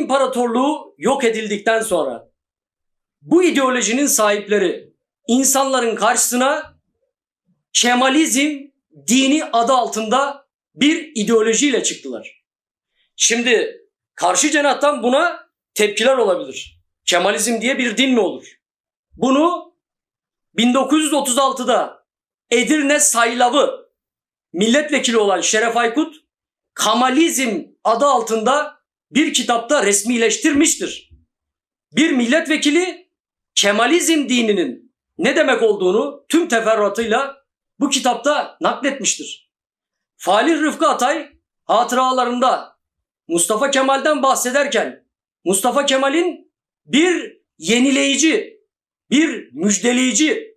İmparatorluğu yok edildikten sonra bu ideolojinin sahipleri insanların karşısına Kemalizm dini adı altında bir ideolojiyle çıktılar. Şimdi karşı cenahtan buna tepkiler olabilir. Kemalizm diye bir din mi olur? Bunu 1936'da Edirne Saylavı milletvekili olan Şeref Aykut Kamalizm adı altında bir kitapta resmileştirmiştir. Bir milletvekili Kemalizm dininin ne demek olduğunu tüm teferruatıyla bu kitapta nakletmiştir. Falih Rıfkı Atay hatıralarında Mustafa Kemal'den bahsederken Mustafa Kemal'in bir yenileyici, bir müjdeleyici,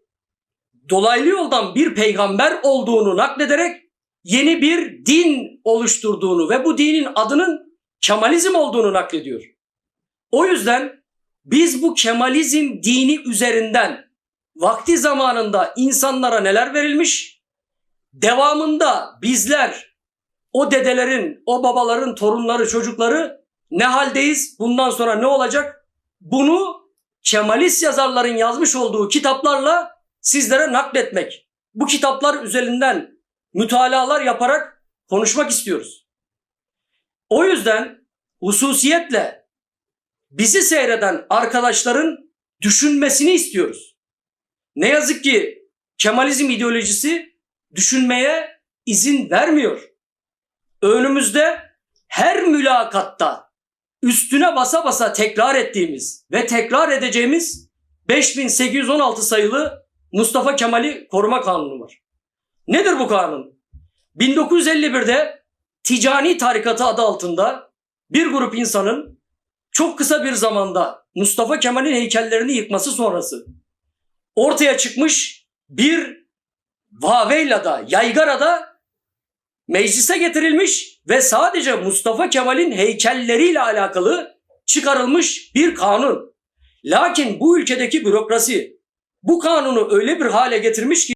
dolaylı yoldan bir peygamber olduğunu naklederek yeni bir din oluşturduğunu ve bu dinin adının Kemalizm olduğunu naklediyor. O yüzden biz bu Kemalizm dini üzerinden vakti zamanında insanlara neler verilmiş, devamında bizler o dedelerin, o babaların torunları, çocukları ne haldeyiz, bundan sonra ne olacak? Bunu Kemalist yazarların yazmış olduğu kitaplarla sizlere nakletmek. Bu kitaplar üzerinden mütalalar yaparak konuşmak istiyoruz. O yüzden hususiyetle bizi seyreden arkadaşların düşünmesini istiyoruz. Ne yazık ki Kemalizm ideolojisi düşünmeye izin vermiyor. Önümüzde her mülakatta üstüne basa basa tekrar ettiğimiz ve tekrar edeceğimiz 5816 sayılı Mustafa Kemal'i koruma kanunu var. Nedir bu kanun? 1951'de Ticani Tarikatı adı altında bir grup insanın çok kısa bir zamanda Mustafa Kemal'in heykellerini yıkması sonrası ortaya çıkmış bir Vaveyla'da, Yaygara'da meclise getirilmiş ve sadece Mustafa Kemal'in heykelleriyle alakalı çıkarılmış bir kanun. Lakin bu ülkedeki bürokrasi bu kanunu öyle bir hale getirmiş ki